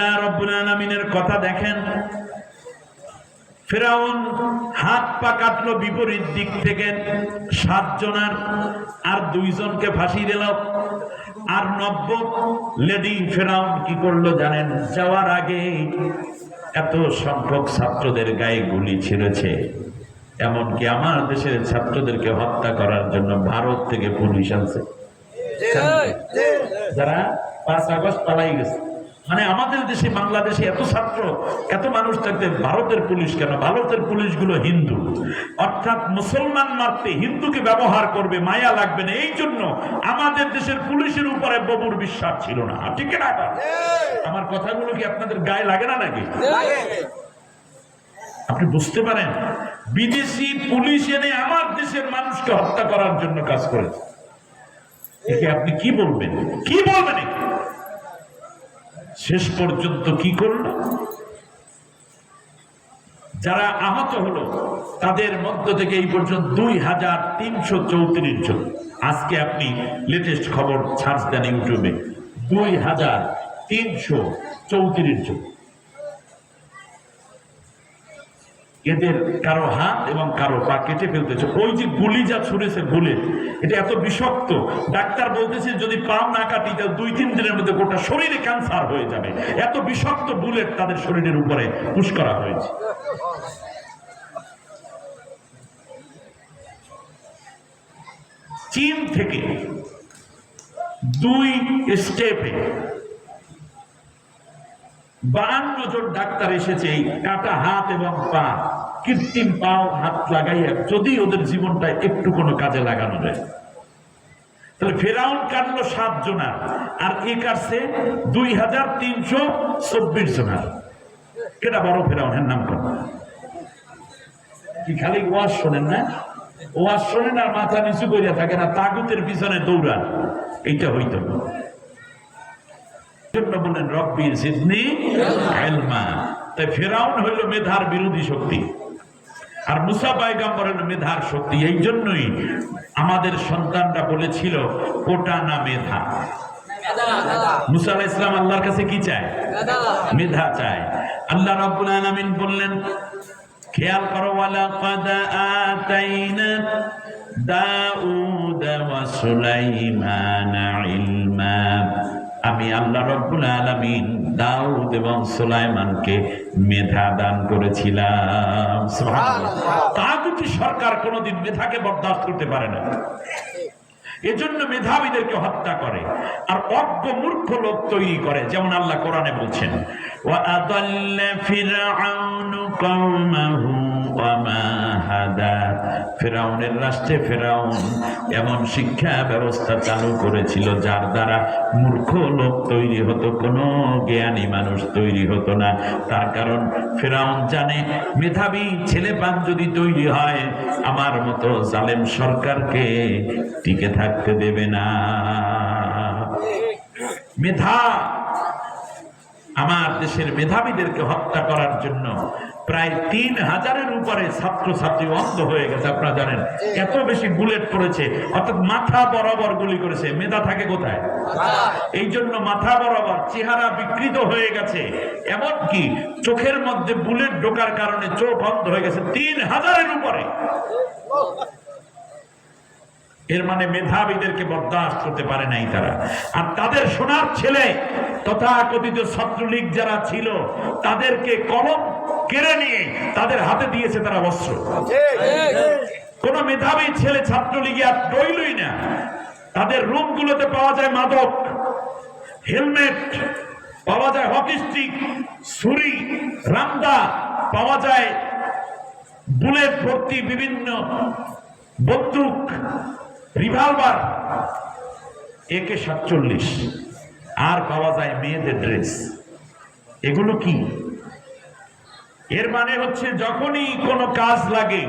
আল্লাহ রব্বুল আলামিনের কথা দেখেন। ফেরাউন হাত পা কাটলো বিপরীত দিক থেকে সাতজনার আর দুইজনকে ফাঁসি দিল। আর নব্য লেডি ফেরাউন কি করল জানেন? যাওয়ার আগে এত সংখ্যক ছাত্রদের গায়ে গুলি ছেড়েছে। এমনকি আমার দেশের ছাত্রদেরকে হত্যা করার জন্য ভারত থেকে পুলিশ আনছে। যারা পাঁচ আগস্ট পালাই গেছে। মানে আমাদের দেশে, বাংলাদেশে এত ছাত্র, এত মানুষ থাকতে ভারতের পুলিশ কেন? ভারতের পুলিশগুলো হিন্দু। অর্থাৎ মুসলমান মারতে হিন্দুকে ব্যবহার করবে, মায়া লাগবে না। এই জন্য আমাদের দেশের পুলিশের উপরে ববুর বিশ্বাস ছিল না। ঠিক না আমার কথাগুলো কি আপনাদের গায়ে লাগে না নাকি? আপনি বুঝতে পারেন, বিদেশি পুলিশ এনে আমার দেশের মানুষকে হত্যা করার জন্য কাজ করেছে। একে আপনি কি বলবেন? কি বলবেন? শেষ পর্যন্ত কি করল? যারা আহত হলো, তাদের মধ্য থেকে এই পর্যন্ত দুই হাজার তিনশো চৌত্রিশ জন। আজকে আপনি লেটেস্ট খবর ছাড় দেন ইউটিউবে। দুই হাজার তিনশো চৌত্রিশ জন। এদের কারও হাত এবং কারও পা কেটে ফেলতেছে। ওই যে গুলি যা ছুড়েছে বুলেট এটা এত বিষাক্ত। ডাক্তার বলতেছে, যদি পাও না কাটি, তাহলে দুই তিন দিনের মধ্যে গোটা শরীরে ক্যান্সার হয়ে যাবে। এত বিষাক্ত বুলেট তাদের শরীরের উপরে পুশ করা হয়েছে। চীন থেকে দুই স্টেপে বাহান্ন জন ডাক্তার এসেছে কাটা হাত এবং পা। কৃত্রিম পাও হাত লাগাইয়া যদি ওদের জীবনটা একটু কোনো কাজে লাগানো যায়। তাহলে ফেরাউন কাটলো সাত জনার, আর এ কাটছে দুই হাজার তিনশো চব্বিশ জনার। কেটা বড় ফেরাউনের নাম কর। কি খালি ওয়াজ শোনেন না? ওয়াজ শোনেন আর মাথা নিচু করিয়া থাকে না তাগুতের পিছনে দৌড়ান। এইটা হইতো। না জন্য জিদনি তাই ফেরাউন হইল মেধার বিরোধী শক্তি। আর মুসা পায়গাম্বর মেধার শক্তি। এই জন্যই আমাদের সন্তানরা বলেছিল, কোটা না মেধা। মুসা ইসলাম আল্লাহর কাছে কি চায়? মেধা চায়। আল্লাহ রাব্বুল বললেন, খেয়াল করো দাউদ ওয়া সুলাইমান ইলমা। আমি আল্লাহ রব্বুল আলমিন দাউদ এবং সুলাইমানকে মেধা দান করেছিলাম। তা দুটি সরকার কোনোদিন মেধাকে বরদাস্ত করতে পারে না। এজন্য মেধাবীদেরকে হত্যা করে। আর অজ্ঞ মূর্খ লোক তৈরি করে, যেমন আল্লাহ কোরআনে বলছেন এমন শিক্ষা ব্যবস্থা চালু করেছিল, যার দ্বারা মূর্খ লোক তৈরি হতো, কোন জ্ঞানী মানুষ তৈরি হতো না। তার কারণ ফেরাউন জানে, মেধাবী ছেলে পান যদি তৈরি হয়, আমার মতো জালেম সরকারকে টিকে থাকে থাকতে দেবে না। মেধা আমার দেশের মেধাবীদেরকে হত্যা করার জন্য প্রায় তিন হাজারের উপরে ছাত্র ছাত্রী অন্ধ হয়ে গেছে আপনারা জানেন। এত বেশি বুলেট পড়েছে অর্থাৎ মাথা বরাবর গুলি করেছে। মেধা থাকে কোথায়? এই জন্য মাথা বরাবর চেহারা বিকৃত হয়ে গেছে। এমনকি চোখের মধ্যে বুলেট ঢোকার কারণে চোখ অন্ধ হয়ে গেছে তিন হাজারের উপরে। এর মানে মেধাবীদেরকে বরদাস্ত করতে পারে নাই তারা। আর তাদের সোনার ছেলে, তথাকথিত ছাত্রলীগ যারা ছিল, তাদেরকে কলম কেড়ে নিয়ে তাদের হাতে দিয়েছে তারা অস্ত্র। কোন মেধাবী ছেলে ছাত্রলীগে আর রইলই না। তাদের রুমগুলোতে পাওয়া যায় মাদক, হেলমেট, পাওয়া যায় হকি স্টিক, ছুরি রান্দা পাওয়া যায় বুলেট ভর্তি বিভিন্ন বন্দুক রিভলভার, একে সাতচল্লিশ। আর পাওয়া যায় মেয়েদের ড্রেস। এগুলো কি? এর মানে হচ্ছে যখনই কোনো কাজ লাগে,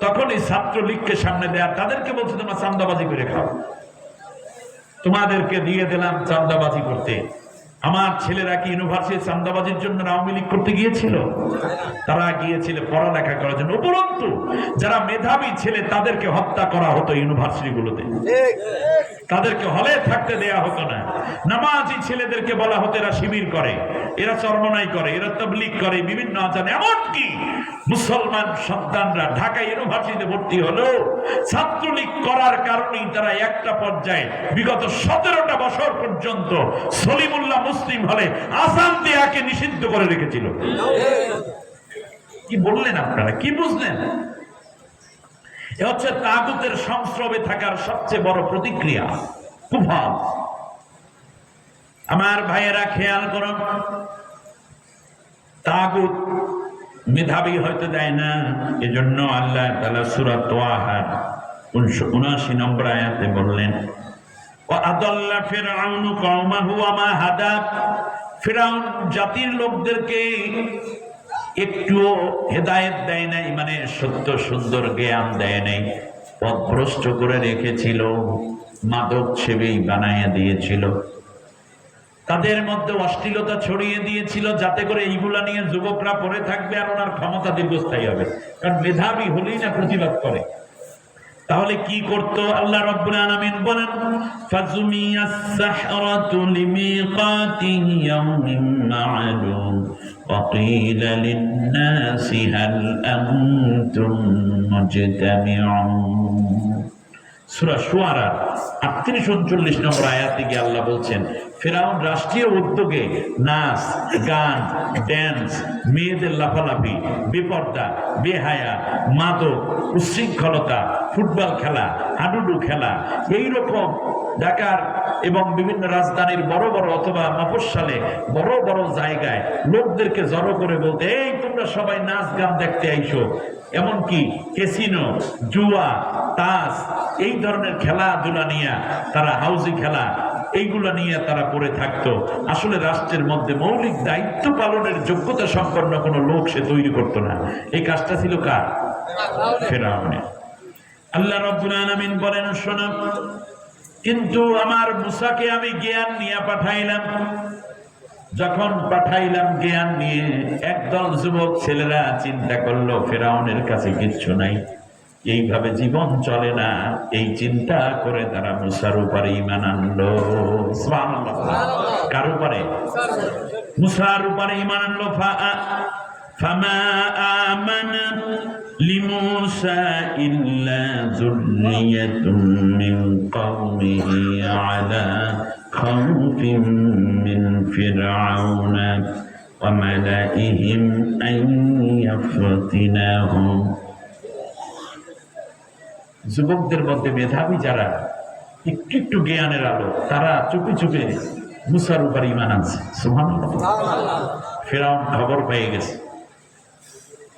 তখনই ছাত্রলীগকে সামনে দেয়া। তাদেরকে বলছে, তোমার চান্দাবাজি করে খাও। তোমাদেরকে দিয়ে দিলাম চান্দাবাজি করতে। আমার ছেলেরা কি ইউনিভার্সিটি চান্দাবাজির জন্য আওয়ামী লীগ করতে গিয়েছিল? তারা গিয়েছিল পড়ালেখা করার জন্য। উপরন্তু, যারা মেধাবী ছেলে, তাদেরকে হত্যা করা হতো ইউনিভার্সিটিগুলোতে। তাদেরকে হলে থাকতে দেয়া হতো না। নামাজি ছেলেদেরকে বলা হতো, এরা শিবির করে, এরা চর্মনাই করে, এরা তবলিক করে, বিভিন্ন আচার। এমনকি মুসলমান সন্তানরা ঢাকা ইউনিভার্সিটিতে ভর্তি হলো। ছাত্রলীগ করার কারণেই তারা একটা পর্যায়ে বিগত সতেরোটা বছর পর্যন্ত সলিমুল্লাহ মুসলিম হলে আসাম দেয়াকে নিষিদ্ধ করে রেখেছিল। কি বললেন আপনারা? কি বুঝলেন? এ হচ্ছে তাগুতের সংস্রবে থাকার সবচেয়ে বড় প্রতিক্রিয়া, কুফল। আমার ভাইয়েরা খেয়াল করুন, তাগুত মেধাবী হয়তো দেয় না। এজন্য আল্লাহ তালা সুরা তোয়াহার উনিশশো উনআশি নম্বর আয়াতে বললেন ও আদাল্লা ফেরাউন কওমাহু আমা জাতির লোকদেরকে একটুও হেদায়েত দেয় নাই মানে সত্য সুন্দর জ্ঞান দেয় নাই। পথভ্রষ্ট করে রেখেছিল মাদক সেবেই বানাইয়া দিয়েছিল। তাদের মধ্যে অশ্লীলতা ছড়িয়ে দিয়েছিল যাতে করে এইগুলা নিয়ে যুবকরা পড়ে থাকবে আর ওনার ক্ষমতা দীর্ঘস্থায়ী হবে। কারণ মেধাবী হলেই না প্রতিবাদ করে। তাহলে কি করত? আল্লাহ রাব্বুল আলামিন বলেন ফাজুমিয়াস সাহরাতু লিমিকাতি ইয়াউমিন মা'লুম। লিন-নাসি হাল আনতুম সূরা শুআরা 38 39 নম্বর আয়াতে গিয়ে আল্লাহ বলছেন, ফেরাউন রাষ্ট্রীয় উদ্যোগে নাচ, গান ড্যান্স মেয়েদের লাফালাফি, বেপর্দা, বেহায়া, মাদক উশৃঙ্খলতা ফুটবল খেলা, হাডুডু খেলা এই রকম ঢাকার এবং বিভিন্ন রাজধানীর বড় বড় অথবা মফস্বলে বড় বড় জায়গায় লোকদেরকে জড়ো করে বলতে, এই তোমরা সবাই নাচ গান দেখতে আইসো এমনকি কেসিনো জুয়া, তাস, এই ধরনের খেলাধুলা নিয়ে তারা হাউজি খেলা, এইগুলো নিয়ে তারা পড়ে থাকতো। আসলে রাষ্ট্রের মধ্যে মৌলিক দায়িত্ব পালনের যোগ্যতা সম্পন্ন কোনো লোক সে তৈরি করতো না। এই কাজটা ছিল কার? ফেরাউনের। আল্লাহ রব্বুল আলামিন বলেন, শোনো কিন্তু আমার মুসাকে আমি জ্ঞান নিয়ে পাঠাইলাম। যখন পাঠাইলাম জ্ঞান নিয়ে, একদল যুবক ছেলেরা চিন্তা করল, ফেরাউনের কাছে কিচ্ছু নাই। এইভাবে জীবন চলে না। এই চিন্তা করে তারা মুসার উপরে ইমান আনলো। কার উপরে? মুসার উপরে ইমান আনলো فما آمن لموسى إلا ذرية من قومه على خوف من فرعون وملئهم أن يفتنهم যুবকদের মধ্যে মেধাবী যারা একটু একটু জ্ঞানের আলো তারা চুপে চুপে মুসার উপর ইমান আনছে সুবহানাল্লাহ ফেরাউন খবর পেয়ে গেছে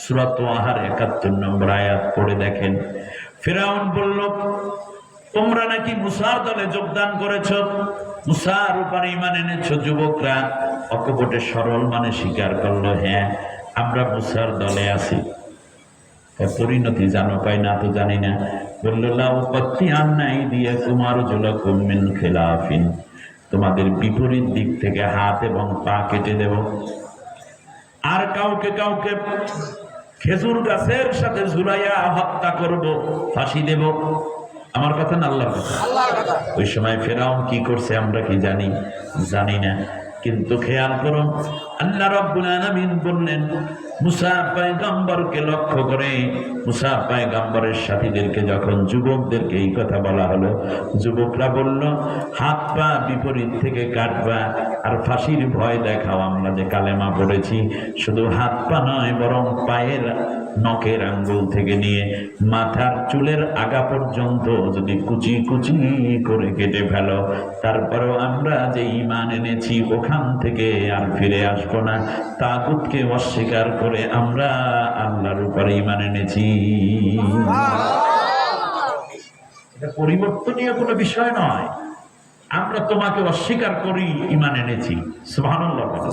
সুরাত আহার একাত্তর নম্বর আয়াত পড়ে দেখেন। ফেরাউন বলল, তোমরা নাকি মুসার দলে যোগদান করেছ? মুসার উপরে ইমান এনেছ, যুবকরা? অকপটে সরল মানে স্বীকার করল হ্যাঁ আমরা মুসার দলে আছি। পরিণতি জানো পাই না তো জানি না। বলল আন্নাই দিয়ে কুমার জুলকুম মিন খেলাফিন। তোমাদের বিপরীত দিক থেকে হাত এবং পা কেটে দেব। আর কাউকে কাউকে খেজুর গাছের সাথে ঝুলাইয়া হত্যা করব ফাঁসি দেব। আমার কথা না আল্লাহর কথা? ওই সময় ফেরাউন কি করছে আমরা কি জানি? জানি না। কিন্তু খেয়াল করুন আল্লাহ রব্বুল আলামিন বললেন, মুসা পয়গম্বরকে লক্ষ্য করে, মুসা পয়গম্বরের সাথীদেরকে যখন যুবকদেরকে এই কথা বলা হলো, যুবকরা বলল, হাত পা বিপরীত থেকে কাটবা আর ফাঁসির ভয় দেখাও, আমরা যে কালেমা পড়েছি, শুধু হাত পা নয়, বরং পায়ের নখের আঙ্গুল থেকে নিয়ে মাথার চুলের আগা পর্যন্ত যদি কুচি কুচি করে কেটে ফেলো তারপরেও আমরা যে ইমান এনেছি ওখান থেকে আর ফিরে আসব না। তাগুতকে অস্বীকার করে আমরা আল্লাহর উপর ইমান এনেছি। এটা পরিবর্তনীয় কোনো বিষয় নয়। আমরা তোমাকে অস্বীকার করি ইমান এনেছি। সুবহানাল্লাহ বলো।